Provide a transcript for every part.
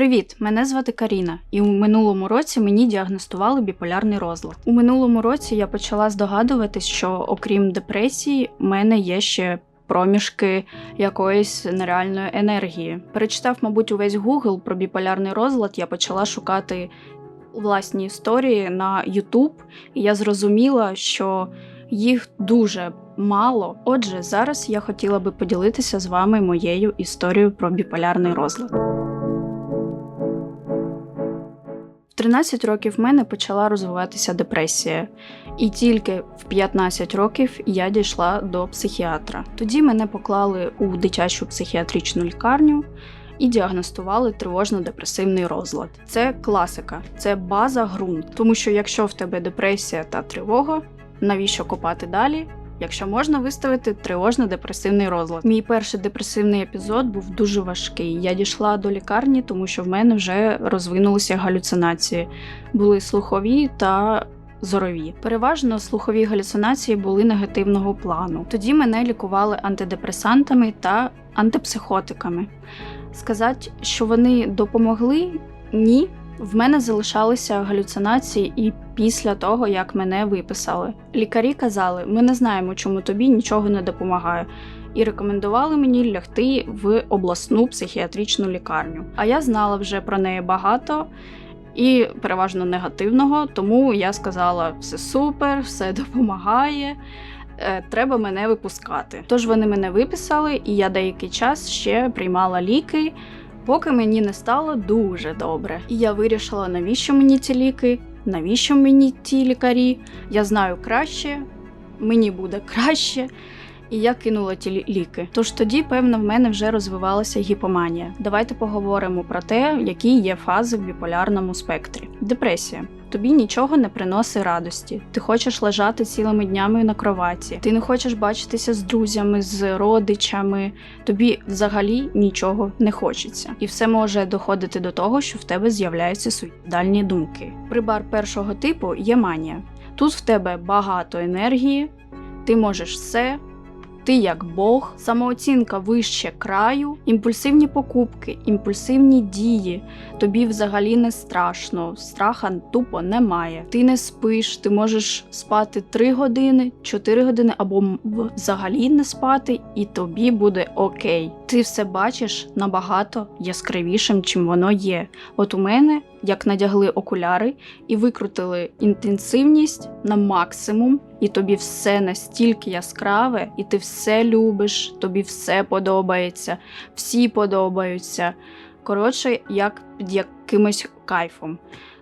Привіт, мене звати Каріна, і у минулому році мені діагностували біполярний розлад. У минулому році я почала здогадуватись, що окрім депресії, в мене є ще проміжки якоїсь нереальної енергії. Перечитав, мабуть, увесь Google про біполярний розлад, я почала шукати власні історії на YouTube, і я зрозуміла, що їх дуже мало. Отже, зараз я хотіла би поділитися з вами моєю історією про біполярний розлад. 13 років в мене почала розвиватися депресія, і тільки в 15 років я дійшла до психіатра. Тоді мене поклали у дитячу психіатричну лікарню і діагностували тривожно-депресивний розлад. Це класика, це база ґрунт. Тому що якщо в тебе депресія та тривога, навіщо копати далі? Якщо можна виставити тривожно-депресивний розлад. Мій перший депресивний епізод був дуже важкий. Я дійшла до лікарні, тому що в мене вже розвинулися галюцинації, були слухові та зорові. Переважно слухові галюцинації були негативного плану. Тоді мене лікували антидепресантами та антипсихотиками. Сказати, що вони допомогли, ні. В мене залишалися галюцинації і після того, як мене виписали. Лікарі казали, ми не знаємо, чому тобі нічого не допомагає, і рекомендували мені лягти в обласну психіатричну лікарню. А я знала вже про неї багато і переважно негативного, тому я сказала: все супер, все допомагає. е, Треба мене випускати. Тож вони мене виписали, і я деякий час ще приймала ліки, поки мені не стало дуже добре. І я вирішила, навіщо мені ці ліки, навіщо мені ті лікарі. Я знаю краще, мені буде краще. І я кинула ті ліки. Тож тоді, певно, в мене вже розвивалася гіпоманія. Давайте поговоримо про те, які є фази в біполярному спектрі. Депресія. Тобі нічого не приносить радості. Ти хочеш лежати цілими днями на кроваті. Ти не хочеш бачитися з друзями, з родичами. Тобі взагалі нічого не хочеться. І все може доходити до того, що в тебе з'являються суїцидальні думки. Прибар першого типу є манія. Тут в тебе багато енергії, ти можеш все. Ти як Бог, самооцінка вище краю, імпульсивні покупки, імпульсивні дії. Тобі взагалі не страшно, страха тупо немає. Ти не спиш, ти можеш спати 3 години, 4 години або взагалі не спати, і тобі буде окей. Ти все бачиш набагато яскравішим, чим воно є. От у мене, як надягли окуляри і викрутили інтенсивність на максимум, і тобі все настільки яскраве, і ти все любиш, тобі все подобається, всі подобаються. Коротше, як під якимось кайфом.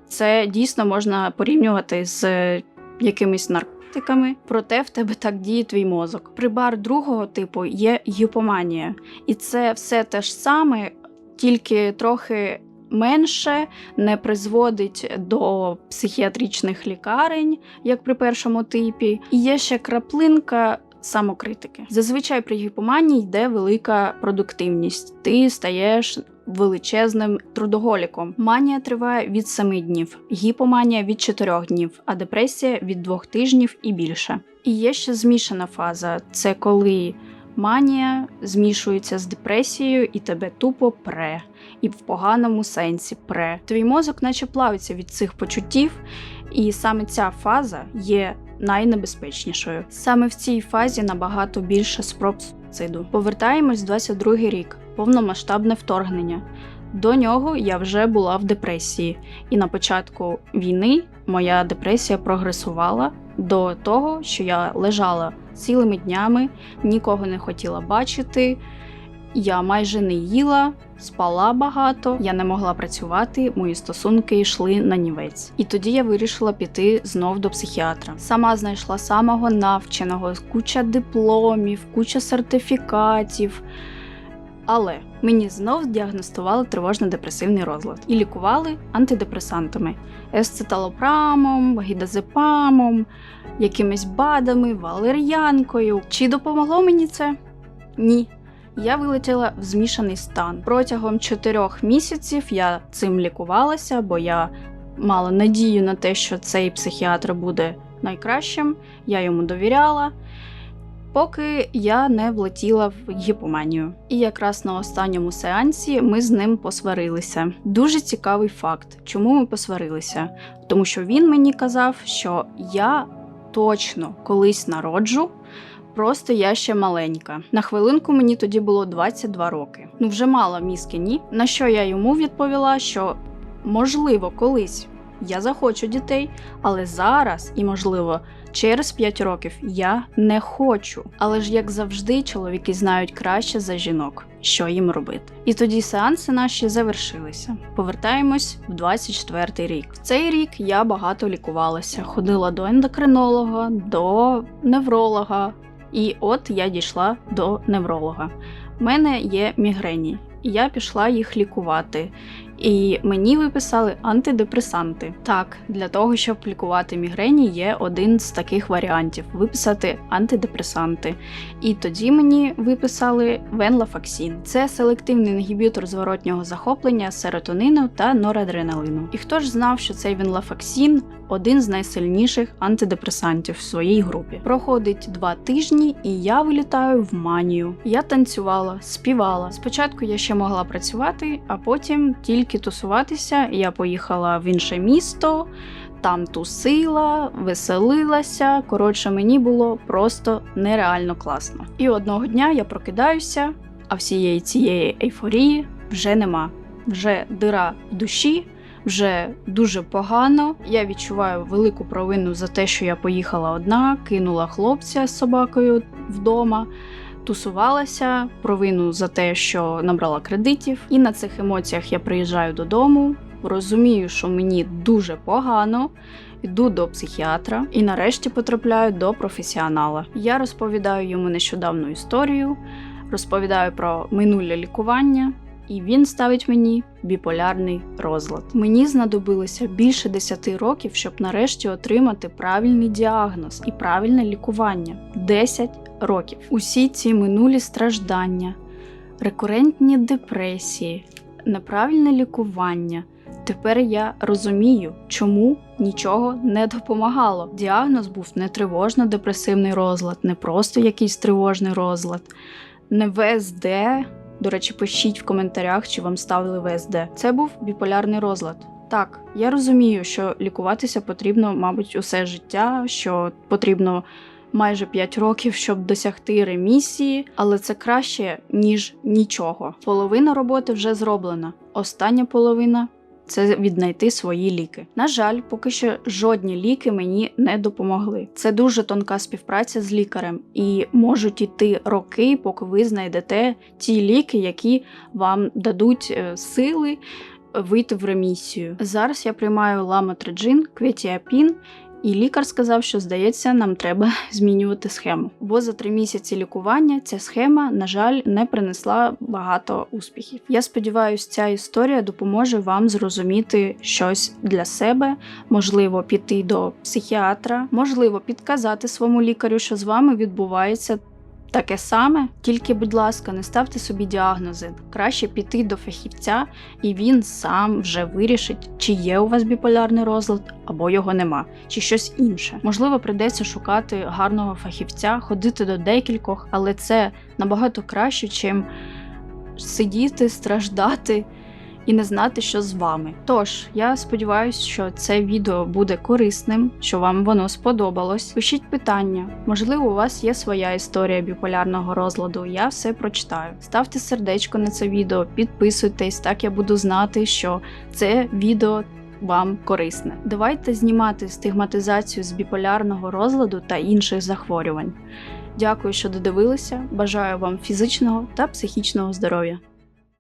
Це дійсно можна порівнювати з е, якимись наркотиками, проте в тебе так діє твій мозок. Прибар другого типу є гіпоманія, і це все те ж саме, тільки трохи менше не призводить до психіатричних лікарень, як при першому типі, і є ще краплинка. Самокритики. Зазвичай при гіпоманії йде велика продуктивність. Ти стаєш величезним трудоголіком. Манія триває від 7 днів, гіпоманія від 4 днів, а депресія від 2 тижнів і більше. І є ще змішана фаза це коли манія змішується з депресією і тебе тупо пре, і в поганому сенсі пре. Твій мозок наче плавиться від цих почуттів, і саме ця фаза є найнебезпечнішою. Саме в цій фазі набагато більше спроб суциду. Повертаємось в 22 рік, повномасштабне вторгнення. До нього я вже була в депресії, і на початку війни моя депресія прогресувала до того, що я лежала цілими днями, нікого не хотіла бачити. Я майже не їла, спала багато, я не могла працювати, мої стосунки йшли на нівець. І тоді я вирішила піти знов до психіатра. Сама знайшла самого навченого, куча дипломів, куча сертифікатів. Але мені знов діагностували тривожно-депресивний розлад і лікували антидепресантами, есцеталопрамом, гідазепамом, якимись БАДами, валер'янкою. Чи допомогло мені це? Ні. Я вилетіла в змішаний стан. Протягом чотирьох місяців я цим лікувалася, бо я мала надію на те, що цей психіатр буде найкращим. Я йому довіряла. поки я не влетіла в гіпоманію. І якраз на останньому сеансі ми з ним посварилися. Дуже цікавий факт, чому ми посварилися. Тому що він мені казав, що я точно колись народжу. Просто я ще маленька. На хвилинку мені тоді було 22 роки. Ну вже мала мізки, ні. На що я йому відповіла, що можливо колись я захочу дітей, але зараз і можливо через 5 років я не хочу. Але ж як завжди, чоловіки знають краще за жінок, що їм робити. І тоді сеанси наші завершилися. Повертаємось в 24-й рік. В цей рік я багато лікувалася, ходила до ендокринолога, до невролога. І от я дійшла до невролога. У мене є мігрені, і я пішла їх лікувати. І мені виписали антидепресанти. Так, для того, щоб лікувати мігрені, є один з таких варіантів виписати антидепресанти. І тоді мені виписали венлафаксін. Це селективний інгібітор зворотнього захоплення серотонину та норадреналину. І хто ж знав, що цей венлафаксін один з найсильніших антидепресантів в своїй групі. Проходить два тижні, і я вилітаю в манію. Я танцювала, співала. Спочатку я ще могла працювати, а потім тільки тусуватися. Я поїхала в інше місто. Там тусила, веселилася. Коротше, мені було просто нереально класно. І одного дня я прокидаюся, а всієї цієї ейфорії вже нема. Вже дира в душі, вже дуже погано. Я відчуваю велику провину за те, що я поїхала одна, кинула хлопця з собакою вдома. Тусувалася провину за те, що набрала кредитів, і на цих емоціях я приїжджаю додому, розумію, що мені дуже погано, йду до психіатра і нарешті потрапляю до професіонала. Я розповідаю йому нещодавну історію, розповідаю про минуле лікування, і він ставить мені біполярний розлад. Мені знадобилося більше 10 років, щоб нарешті отримати правильний діагноз і правильне лікування. 10 років. Усі ці минулі страждання, рекурентні депресії, неправильне лікування. Тепер я розумію, чому нічого не допомагало. Діагноз був не тривожно-депресивний розлад, не просто якийсь тривожний розлад, не ВСД. До речі, пишіть в коментарях, чи вам ставили ВСД. Це був біполярний розлад. Так, я розумію, що лікуватися потрібно, мабуть, усе життя, що потрібно майже 5 років, щоб досягти ремісії, але це краще, ніж нічого. Половина роботи вже зроблена. Остання половина це віднайти свої ліки. На жаль, поки що жодні ліки мені не допомогли. Це дуже тонка співпраця з лікарем, і можуть йти роки, поки ви знайдете ті ліки, які вам дадуть е, сили вийти в ремісію. Зараз я приймаю ламотриджин, кветіапін. І лікар сказав, що здається, нам треба змінювати схему. Бо за три місяці лікування ця схема, на жаль, не принесла багато успіхів. Я сподіваюся, ця історія допоможе вам зрозуміти щось для себе, можливо, піти до психіатра, можливо, підказати своєму лікарю, що з вами відбувається. Таке саме, тільки, будь ласка, не ставте собі діагнози. Краще піти до фахівця, і він сам вже вирішить, чи є у вас біполярний розлад, або його нема, чи щось інше. Можливо, прийдеться шукати гарного фахівця, ходити до декількох, але це набагато краще, чим сидіти, страждати і не знати, що з вами. Тож, я сподіваюся, що це відео буде корисним, що вам воно сподобалось. Пишіть питання, можливо, у вас є своя історія біполярного розладу. Я все прочитаю. Ставте сердечко на це відео, підписуйтесь, так я буду знати, що це відео. Вам корисне. Давайте знімати стигматизацію з біполярного розладу та інших захворювань. Дякую, що додивилися. Бажаю вам фізичного та психічного здоров'я.